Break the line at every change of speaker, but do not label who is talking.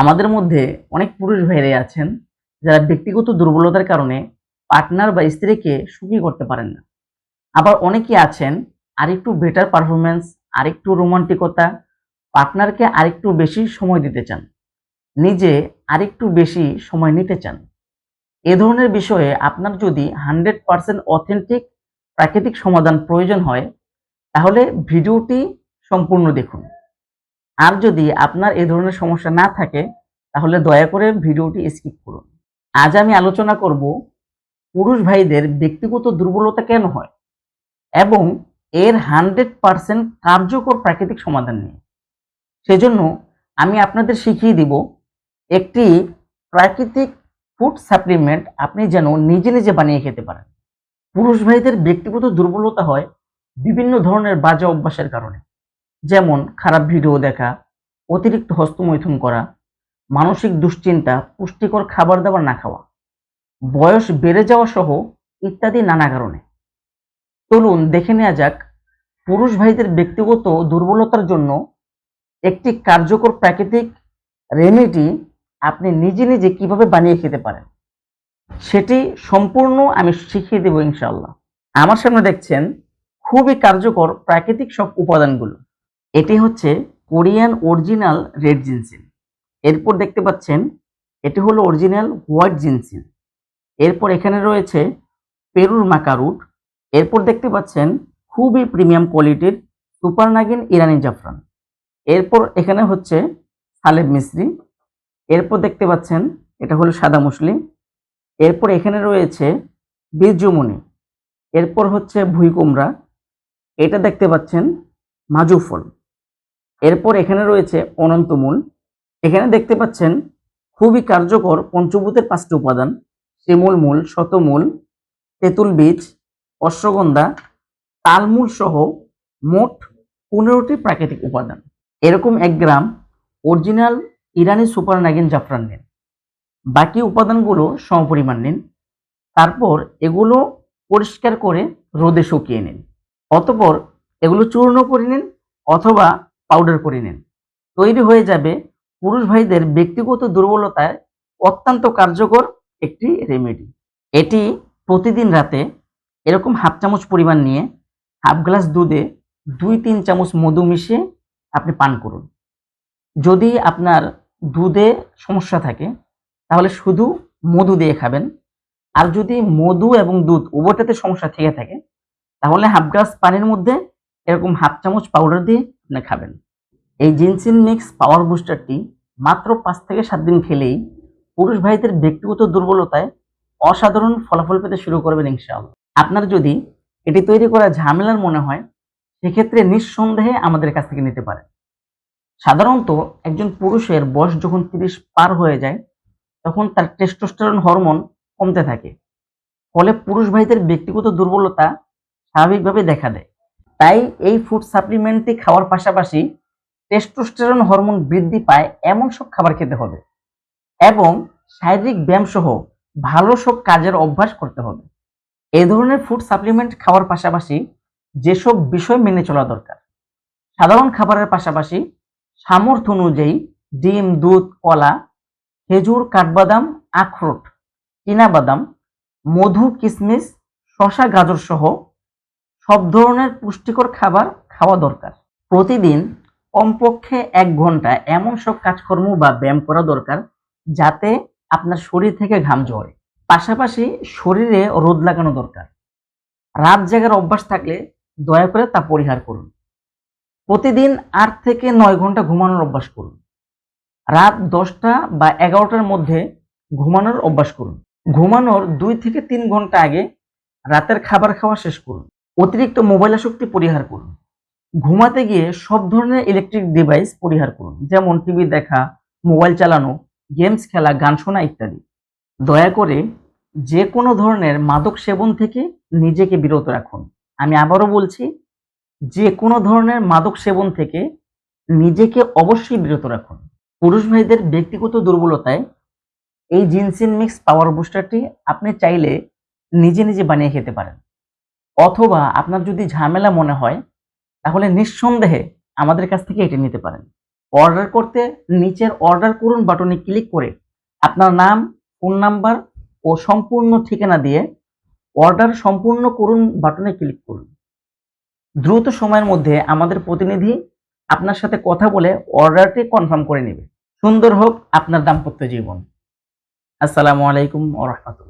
আমাদের মধ্যে অনেক পুরুষ ভাইরাই আছেন যারা ব্যক্তিগত দুর্বলতার কারণে পার্টনার বা স্ত্রীকে সুখী করতে পারেন না। আবার অনেকে আছেন আরেকটু বেটার পারফরমেন্স আরেকটু রোমান্টিকতা পার্টনারকে আরেকটু বেশি সময় দিতে চান, নিজে আরেকটু বেশি সময় নিতে চান। এ ধরনের বিষয়ে আপনার যদি হান্ড্রেড পার্সেন্ট অথেন্টিক প্রাকৃতিক সমাধান প্রয়োজন হয়, তাহলে ভিডিওটি সম্পূর্ণ দেখুন। আর যদি আপনার এ ধরনের সমস্যা না থাকে, তাহলে দয়া করে ভিডিওটি স্কিপ করুন। আজ আমি আলোচনা করব পুরুষ ভাইদের ব্যক্তিগত দুর্বলতা কেন হয় এবং এর হান্ড্রেড পার্সেন্ট কার্যকর প্রাকৃতিক সমাধান নিয়ে। সেজন্য আমি আপনাদের শিখিয়ে দিব একটি প্রাকৃতিক ফুড সাপ্লিমেন্ট আপনি যেন নিজে নিজে বানিয়ে খেতে পারেন। পুরুষ ভাইদের ব্যক্তিগত দুর্বলতা হয় বিভিন্ন ধরনের বাজে অভ্যাসের কারণে। যেমন খারাপ ভিডিও দেখা, অতিরিক্ত হস্তমৈথুন করা, মানসিক দুশ্চিন্তা, পুষ্টিকর খাবার দাবার না খাওয়া, বয়স বেড়ে যাওয়া সহ ইত্যাদি নানা কারণে। চলুন দেখে নেওয়া যাক পুরুষ ভাইদের ব্যক্তিগত দুর্বলতার জন্য একটি কার্যকর প্রাকৃতিক রেমেডি আপনি নিজে নিজে কীভাবে বানিয়ে খেতে পারেন, সেটি সম্পূর্ণ আমি শিখিয়ে দেবো ইনশাল্লাহ আমার সামনে দেখছেন খুবই কার্যকর প্রাকৃতিক সব উপাদানগুলো। এটি হচ্ছে কোরিয়ান অরিজিনাল রেড জিনসিন এরপর দেখতে পাচ্ছেন, এটি হলো অরিজিনাল হোয়াইট জিনসিন এরপর এখানে রয়েছে পেরুর মাকারুট এরপর দেখতে পাচ্ছেন, খুবই প্রিমিয়াম কোয়ালিটির সুপার নাগিন ইরানি জাফরান। এরপর এখানে হচ্ছে সালেব মিশ্রি এরপর দেখতে পাচ্ছেন, এটা হলো সাদা মুসলিম। এরপর এখানে রয়েছে বীর্যমণি এরপর হচ্ছে ভুইকুমড়া এটা দেখতে পাচ্ছেন, মাজু ফল। এরপর এখানে রয়েছে অনন্তমূল। এখানে দেখতে পাচ্ছেন, খুবই কার্যকর পঞ্চভূতের পাঁচটি উপাদান। শিমুল মূল, শতমূল, তেঁতুল বীজ, অশ্বগন্ধা, তালমূল সহ মোট পনেরোটি প্রাকৃতিক উপাদান। এরকম এক গ্রাম অরিজিনাল ইরানি সুপার নাগিন জাফরান নিন। বাকি উপাদানগুলো সমপরিমাণ নিন। তারপর এগুলো পরিষ্কার করে রোদে শুকিয়ে নিন। অতপর এগুলো চূর্ণ করে নিন অথবা পাউডার করে নিন। তৈরি হয়ে যাবে পুরুষ ভাইদের ব্যক্তিগত দুর্বলতায় অত্যন্ত কার্যকর একটি রেমেডি এটি প্রতিদিন রাতে এরকম হাফ চামচ পরিমাণ নিয়ে হাফ গ্লাস দুধে দুই তিন চামচ মধু মিশিয়ে আপনি পান করুন। যদি আপনার দুধে সমস্যা থাকে, তাহলে শুধু মধু দিয়ে খাবেন। আর যদি মধু এবং দুধ উভয়টাতে সমস্যা থেকে থাকে, তাহলে হাফ গ্লাস পানির মধ্যে এরকম হাফ চামচ পাউডার দিয়ে আপনি খাবেন। এই জিনসিন মিক্স পাওয়ার বুস্টারটি মাত্র পাঁচ থেকে সাত দিন খেলেই পুরুষ ভাইদের ব্যক্তিগত দুর্বলতায় অসাধারণ ফলাফল পেতে শুরু করবেন ইনশাআল্লাহ। আপনার যদি এটি তৈরি করা ঝামেলার মনে হয়, সেক্ষেত্রে নিঃসন্দেহে আমাদের কাছ থেকে নিতে পারেন। সাধারণত একজন পুরুষের বয়স যখন তিরিশ পার হয়ে যায়, তখন তার টেস্টোস্টেরন হরমোন কমতে থাকে। ফলে পুরুষ ভাইদের ব্যক্তিগত দুর্বলতা স্বাভাবিকভাবে দেখা দেয়। তাই এই ফুড সাপ্লিমেন্টটি খাওয়ার পাশাপাশি টেস্টোস্টেরন হরমোন বৃদ্ধি পায় এমন সব খাবার খেতে হবে এবং শারীরিক ব্যায়াম সহ ভালো সব কাজের অভ্যাস করতে হবে। এই ধরনের ফুড সাপ্লিমেন্ট খাওয়ার পাশাপাশি যেসব বিষয় মেনে চলা দরকার, সাধারণ খাবারের পাশাপাশি সামর্থ্য অনুযায়ী ডিম, দুধ, কলা, খেজুর, কাঠবাদাম, আখরোট বাদাম, মধু কিশমিশ শশা গাজর সহ ধরনের পুষ্টিকর খাবার খাওয়া দরকার। প্রতিদিন কমপক্ষে এক ঘণ্টা এমন সব কাজকর্ম বা ব্যায়াম করা দরকার যাতে আপনার শরীর থেকে ঘাম ঝরে। পাশাপাশি শরীরে রোদ লাগানো দরকার। রাত জাগার অভ্যাস থাকলে দয়া করে তা পরিহার করুন। প্রতিদিন আট থেকে নয় ঘণ্টা ঘুমানোর অভ্যাস করুন। রাত দশটা বা এগারোটার মধ্যে ঘুমানোর অভ্যাস করুন। ঘুমানোর দুই থেকে তিন ঘণ্টা আগে রাতের খাবার খাওয়া শেষ করুন। অতিরিক্ত মোবাইল আসক্তি পরিহার করুন। ঘুমাতে গিয়ে সব ধরনের ইলেকট্রিক ডিভাইস পরিহার করুন, যেমন টিভি দেখা মোবাইল চালানো গেমস খেলা, গান শোনা ইত্যাদি। দয়া করে যে কোনো ধরনের মাদক সেবন থেকে নিজেকে বিরত রাখুন। আমি আবারও বলছি, যে কোনো ধরনের মাদক সেবন থেকে নিজেকে অবশ্যই বিরত রাখুন। পুরুষ ভাইদের ব্যক্তিগত দুর্বলতায় এই জিনসিন মিক্স পাওয়ার বুস্টারটি আপনি চাইলে নিজে নিজে বানিয়ে খেতে পারেন। অথবা আপনার যদি ঝামেলা মনে হয়, তাহলে নিঃসন্দেহে আমাদের কাছ থেকে এটি নিতে পারেন। অর্ডার করতে নিচের অর্ডার করুন বাটনে ক্লিক করে আপনার নাম ফোন নাম্বার ও সম্পূর্ণ ঠিকানা দিয়ে অর্ডার সম্পূর্ণ করুন বাটনে ক্লিক করুন। দ্রুত সময়ের মধ্যে আমাদের প্রতিনিধি আপনার সাথে কথা বলে অর্ডারটি কনফার্ম করে নেবে। সুন্দর হোক আপনার দাম্পত্য জীবন। আসসালামু আলাইকুম রাহমাতুল্লাহ।